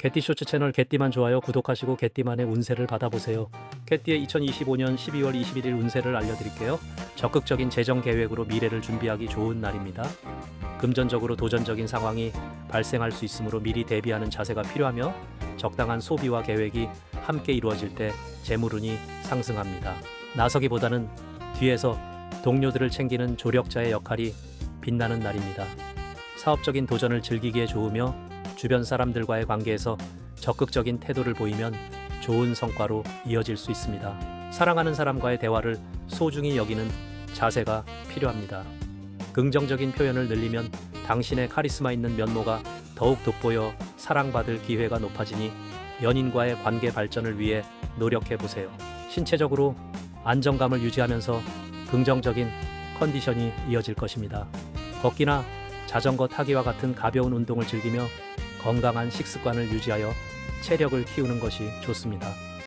개띠 쇼츠 채널 개띠만 좋아요 구독하시고 개띠만의 운세를 받아보세요. 개띠의 2025년 12월 21일 운세를 알려드릴게요. 적극적인 재정 계획으로 미래를 준비하기 좋은 날입니다. 금전적으로 도전적인 상황이 발생할 수 있으므로 미리 대비하는 자세가 필요하며 적당한 소비와 계획이 함께 이루어질 때 재물운이 상승합니다. 나서기보다는 뒤에서 동료들을 챙기는 조력자의 역할이 빛나는 날입니다. 사업적인 도전을 즐기기에 좋으며 주변 사람들과의 관계에서 적극적인 태도를 보이면 좋은 성과로 이어질 수 있습니다. 사랑하는 사람과의 대화를 소중히 여기는 자세가 필요합니다. 긍정적인 표현을 늘리면 당신의 카리스마 있는 면모가 더욱 돋보여 사랑받을 기회가 높아지니 연인과의 관계 발전을 위해 노력해 보세요. 신체적으로 안정감을 유지하면서 긍정적인 컨디션이 이어질 것입니다. 걷기나 자전거 타기와 같은 가벼운 운동을 즐기며 건강한 식습관을 유지하여 체력을 키우는 것이 좋습니다.